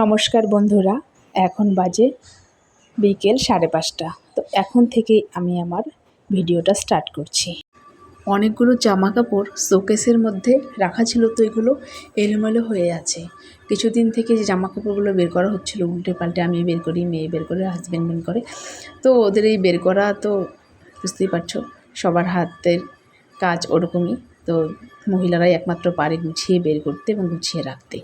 নমস্কার বন্ধুরা, এখন বাজে বিকেল সাড়ে পাঁচটা। তো এখন থেকেই আমি আমার ভিডিওটা স্টার্ট করছি। অনেকগুলো জামা কাপড় শোকেসের মধ্যে রাখা ছিল তো এগুলো এলোমেলো হয়ে আছে। কিছুদিন থেকে যে জামা কাপড়গুলো বের করা হচ্ছিল উল্টে পাল্টে আমি বের করি, মেয়ে বের করে হাজব্যান্ড বের করে। তো ওদের এই বের করা তো বুঝতেই পারছ, সবার হাতের কাজ ওরকমই। তো মহিলারাই একমাত্র পারে গুছিয়ে বের করতে এবং গুছিয়ে রাখতে।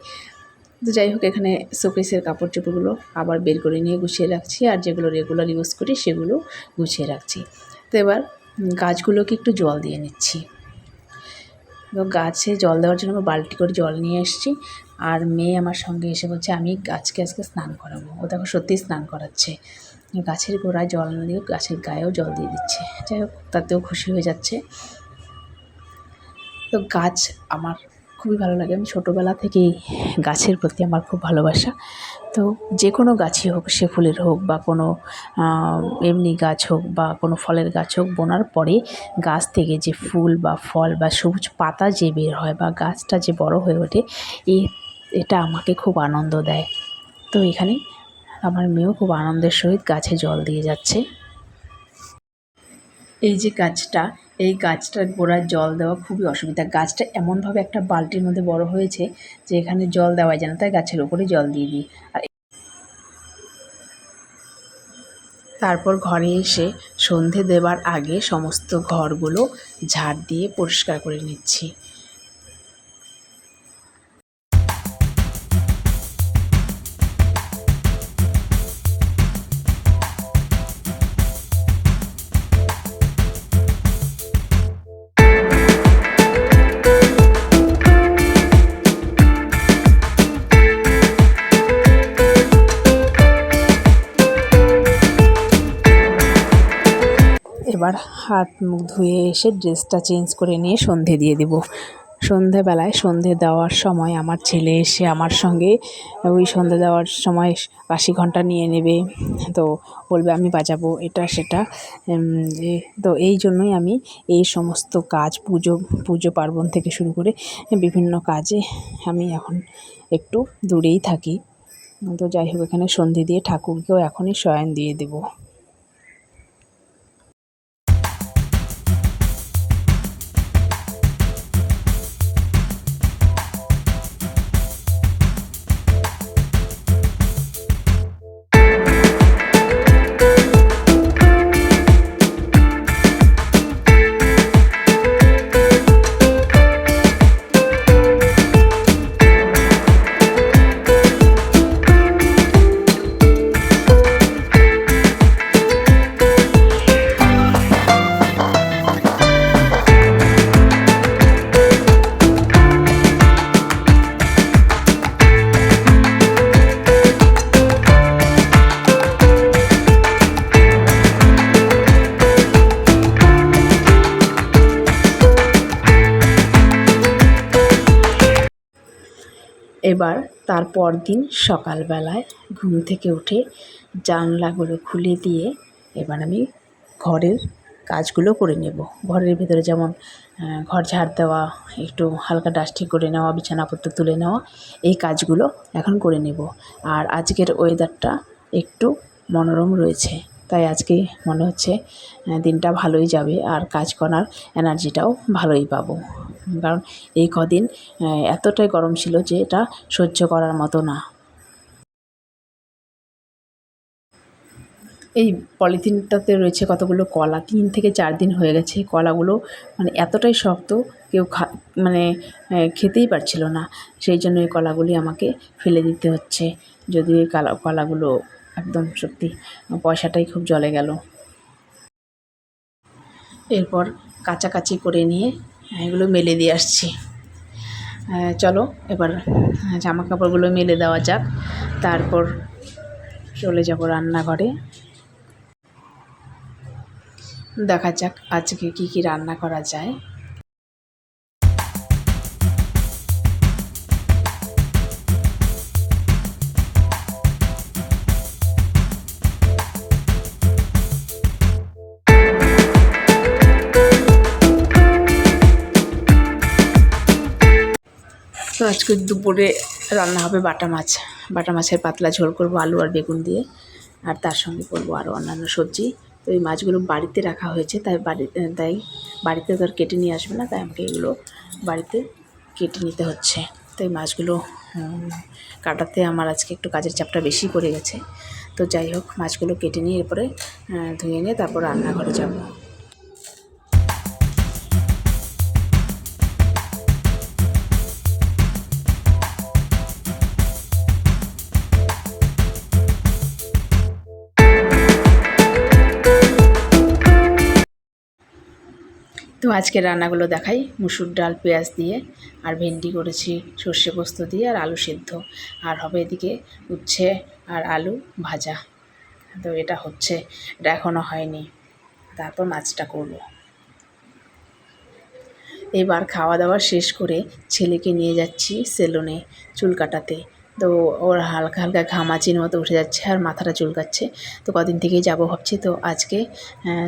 তো যাই হোক, এখানে শোকেসের কাপড় চোপড়গুলো আবার বের করে নিয়ে গুছিয়ে রাখছি আর যেগুলো রেগুলার ইউজ করি সেগুলো গুছিয়ে রাখছি। তো এবার গাছগুলোকে একটু জল দিয়ে নিচ্ছি। তো গাছে জল দেওয়ার জন্য আমি বালতি করে জল নিয়ে এসেছি আর মেয়ে আমার সঙ্গে এসে বলছে, আমি গাছকে আজকে স্নান করাবো। ও দেখো সত্যিই স্নান করাচ্ছে। গাছের গোড়ায় জল না দিয়ে গাছের গায়েও জল দিয়ে দিচ্ছে। যাই হোক, তাতেও খুশি হয়ে যাচ্ছে। তো গাছ আমার খুবই ভালো লাগে। আমি ছোটোবেলা থেকেই গাছের প্রতি আমার খুব ভালোবাসা। তো যে কোনো গাছই হোক, সে ফুলের হোক বা কোনো এমনি গাছ হোক বা কোনো ফলের গাছ হোক, বোনার পরে গাছ থেকে যে ফুল বা ফল বা সবুজ পাতা যে বের হয় বা গাছটা যে বড় হয়ে ওঠে এই এটা আমাকে খুব আনন্দ দেয়। তো এখানে আমার মেয়েও খুব আনন্দের সহিত গাছে জল দিয়ে যাচ্ছে। এই যে গাছটা এই গাছটার গোড়ায় জল দেওয়া খুবই অসুবিধা। গাছটা এমনভাবে একটা বালতির মধ্যে বড় হয়েছে যে এখানে জল দেওয়া যায় না, তাই গাছের ওপরে জল দিয়ে দিই। আর তারপর ঘরে এসে সন্ধে দেবার আগে সমস্ত ঘরগুলো ঝাড় দিয়ে পরিষ্কার করে নিচ্ছি। এবার হাত মুখ ধুয়ে এসে ড্রেসটা চেঞ্জ করে নিয়ে সন্ধে দিয়ে দেব। সন্ধেবেলায় সন্ধে দেওয়ার সময় আমার ছেলে এসে আমার সঙ্গে ওই সন্ধে দেওয়ার সময় বাঁশি ঘণ্টা নিয়ে নেবে। তো বলবে, আমি বাজাবো এটা সেটা। তো এই জন্যই আমি এই সমস্ত কাজ, পুজো পুজো পার্বণ থেকে শুরু করে বিভিন্ন কাজে আমি এখন একটু দূরেই থাকি। তো যাই হোক, এখানে সন্ধে দিয়ে ঠাকুরকেও এখনই শয়ন দিয়ে দেবো। এবার তারপর দিন সকালবেলায় ঘুম থেকে উঠে জানলাগুলো খুলে দিয়ে এবার আমি ঘরের কাজগুলো করে নেব। ঘরের ভেতরে যেমন ঘর ঝাড় দেওয়া, একটু হালকা ডাস্টিং করে নেওয়া, বিছানাপত্র তুলে নেওয়া, এই কাজগুলো এখন করে নেব। আর আজকের ওয়েদারটা একটু মনোরম রয়েছে, তাই আজকে মনে হচ্ছে দিনটা ভালোই যাবে আর কাজ করার এনার্জিটাও ভালোই পাবো। কারণ এই কদিন এতটাই গরম ছিল যে এটা সহ্য করার মতো না। এই পলিথিনটাতে রয়েছে কতগুলো কলা? তিন থেকে চার দিন হয়ে গেছে কলাগুলো। মানে এতটাই শক্ত, কেউ খা মানে খেতেই পারছিল না। সেই জন্য এই কলাগুলি আমাকে ফেলে দিতে হচ্ছে। যদি এই কালা, কলাগুলো একদম সত্যি, পয়সাটাই খুব জলে গেল। এরপর কাচাকাচি করে নিয়ে এগুলো মেলে দিয়ে আসছি। চলো, এবার জামা কাপড়গুলো মেলে দেওয়া যাক। তারপর চলে যাব রান্নাঘরে। দেখা যাক আজকে কি কি রান্না করা যায়। তো আজকে দুপুরে রান্না হবে বাটা মাছ। বাটা মাছের পাতলা ঝোল করব আলু আর বেগুন দিয়ে। আর তার সঙ্গে করব আরও অন্যান্য সবজি। তো এই মাছগুলো বাড়িতে রাখা হয়েছে, তাই বাড়ি, তাই বাড়িতে তো আর কেটে নিয়ে আসবে না, তাই আমাকে এগুলো বাড়িতে কেটে নিতে হচ্ছে। তো এই মাছগুলো কাটাতে আমার আজকে একটু কাজের চাপটা বেশি পড়ে গেছে। তো যাই হোক, মাছগুলো কেটে নিয়ে এরপরে ধুয়ে নিয়ে তারপর রান্নাঘরে যাব। তো আজকে রান্নাগুলো দেখাই। মুসুর ডাল, পেঁয়াজ দিয়ে আর ভেন্ডি করেছি, সর্ষে পোস্ত দিয়ে আর আলু সেদ্ধ। আর হবে এদিকে উচ্ছে আর আলু ভাজা। তো এটা হচ্ছে, এটা এখনও হয়নি। তারপর মাছটা করব। এবার খাওয়া দাওয়া শেষ করে ছেলেকে নিয়ে যাচ্ছি সেলুনে চুল কাটাতে। তো ওর হালকা হালকা ঘামাচির মতো উঠে যাচ্ছে আর মাথাটা চুলকাচ্ছে। তো কদিন থেকেই যাব ভাবছি, তো আজকে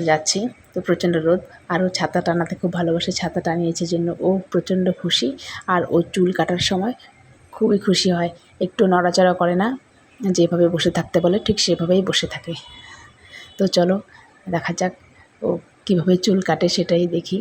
যাচ্ছি। তো প্রচণ্ড রোদ আর ও ছাতা টানাতে খুব ভালোবাসে, ছাতা টানিয়েছে জন্য ও প্রচণ্ড খুশি। আর ও চুল কাটার সময় খুবই খুশি হয়, একটু নড়াচড়া করে না, যেভাবে বসে থাকতে বলে, ঠিক সেভাবেই বসে থাকে। তো চলো, দেখা যাক ও কীভাবে চুল কাটে সেটাই দেখি।